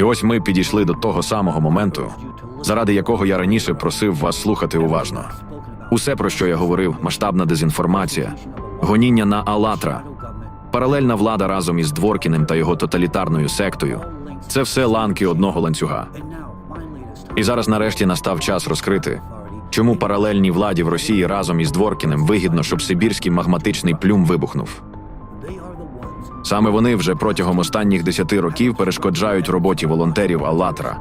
І ось ми підійшли до того самого моменту, заради якого я раніше просив вас слухати уважно. Усе, про що я говорив, масштабна дезінформація, гоніння на Алатра, паралельна влада разом із Дворкіним та його тоталітарною сектою це все ланки одного ланцюга. І зараз нарешті настав час розкрити, чому паралельній владі в Росії разом із Дворкіним вигідно, щоб сибірський магматичний плюм вибухнув. Саме вони вже протягом останніх десяти років перешкоджають роботі волонтерів Аллатра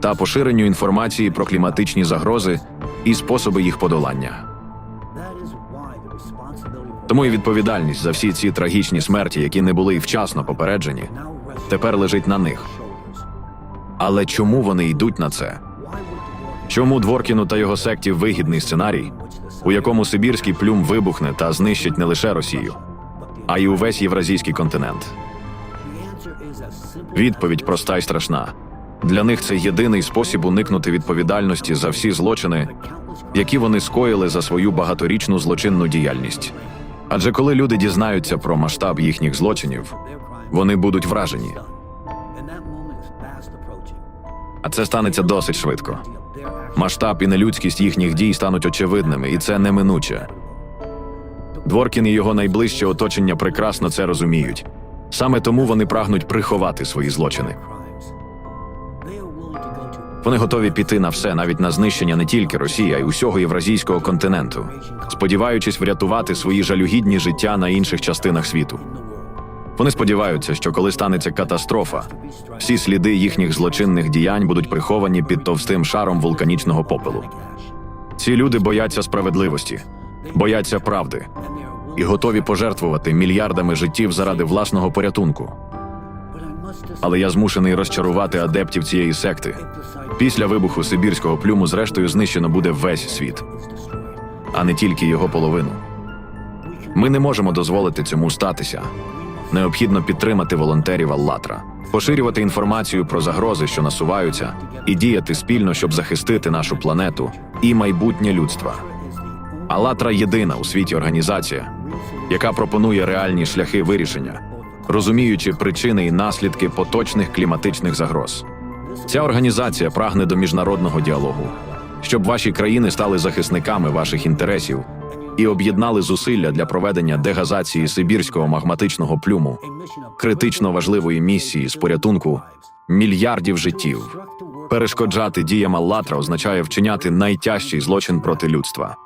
та поширенню інформації про кліматичні загрози і способи їх подолання. Тому і відповідальність за всі ці трагічні смерті, які не були вчасно попереджені, тепер лежить на них. Але чому вони йдуть на це? Чому Дворкіну та його секті вигідний сценарій, у якому Сибірський плюм вибухне та знищить не лише Росію, а й увесь євразійський континент? Відповідь проста й страшна. Для них це єдиний спосіб уникнути відповідальності за всі злочини, які вони скоїли за свою багаторічну злочинну діяльність. Адже коли люди дізнаються про масштаб їхніх злочинів, вони будуть вражені, а це станеться досить швидко. Масштаб і нелюдськість їхніх дій стануть очевидними, і це неминуче. Дворкін і його найближче оточення прекрасно це розуміють. Саме тому вони прагнуть приховати свої злочини. Вони готові піти на все, навіть на знищення не тільки Росії, а й усього євразійського континенту, сподіваючись врятувати свої жалюгідні життя на інших частинах світу. Вони сподіваються, що коли станеться катастрофа, всі сліди їхніх злочинних діянь будуть приховані під товстим шаром вулканічного попелу. Ці люди бояться справедливості, бояться правди і готові пожертвувати мільярдами життів заради власного порятунку. Але я змушений розчарувати адептів цієї секти. Після вибуху Сибірського плюму, зрештою, знищено буде весь світ, а не тільки його половину. Ми не можемо дозволити цьому статися. Необхідно підтримати волонтерів Аллатра, поширювати інформацію про загрози, що насуваються, і діяти спільно, щоб захистити нашу планету і майбутнє людства. Аллатра єдина у світі організація, яка пропонує реальні шляхи вирішення, розуміючи причини і наслідки поточних кліматичних загроз. Ця організація прагне до міжнародного діалогу, щоб ваші країни стали захисниками ваших інтересів і об'єднали зусилля для проведення дегазації сибірського магматичного плюму, критично важливої місії з порятунку мільярдів життів. Перешкоджати діям Аллатра означає вчиняти найтяжчий злочин проти людства.